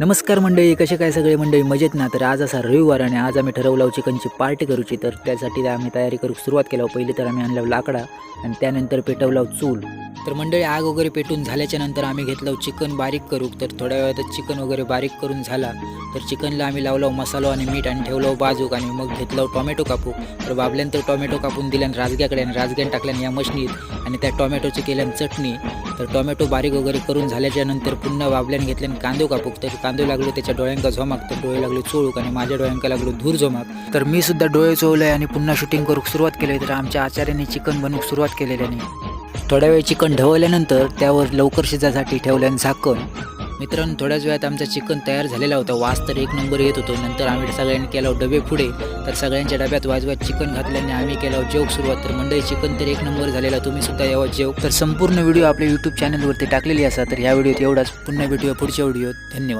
नमस्कार मंडळी कसे काय सगळे मंडळी? मजेत ना? तर आज असा रविवार आणि आज आम्ही ठरवलं चिकनची पार्टी करूची. तर त्यासाठी आम्ही तयारी करू सुरुवात केला पहिले तर आम्ही आणलं लाकडा आणि त्यानंतर पेटवला चूल. तर मंडळी आग वगैरे पेटून झाल्याच्यानंतर आम्ही घेतलं चिकन बारीक करू. तर थोड्या वेळातच चिकन वगैरे बारीक करून झाला. तर चिकनला आम्ही लावलं मसालो आणि मीठ आणि ठेवलं बाजूक आणि मग घेतलं टोमॅटो कापू. तर बाबल्यानंतर टोमॅटो कापून दिल्यानं राजग्याकडे आणि राजग्यान टाकल्यानं या मशनीत आणि त्या टोमॅटोची केल्यानं चटणी. तर टोमॅटो बारीक वगैरे करून झाल्याच्यानंतर पुन्हा बाबल्याने घेतल्यानं कांदो कापूक. तर कांदो लागलो त्याच्या डोळ्यांका झोमाक. तर डोळे लागले चोळूक आणि माझ्या डोळ्यांका लागलो धूर झोमाक. तर मी सुद्धा डोळे चोळले आणि पुन्हा शूटिंग करूक सुरुवात केली. तर आमच्या आचार्याने चिकन बनवूक सुरुवात केलेल्याने. थोड्या वेळ चिकन ढवळल्यानंतर त्यावर लवकर शिजासाठी ठेवल्यानं झाकण. मित्रांनो थोड्याच वेळात आमचा चिकन तयार झालेला होता. वास तर एक नंबर येत होतो. नंतर आम्ही सगळ्यांनी केला डबे पुढे. तर सगळ्यांच्या डब्यात वाजवत चिकन घातल्याने आम्ही केला जेवक सुरुवात. तर मंडळी चिकन तर एक नंबर झालेला. तुम्ही सुद्धा यावं जेव तर संपूर्ण व्हिडिओ आपल्या यूट्यूब चॅनलवरती टाकलेली असा. तर ह्या व्हिडिओत एवढाच. पुन्हा भेटूया पुढच्या व्हिडिओत. धन्यवाद.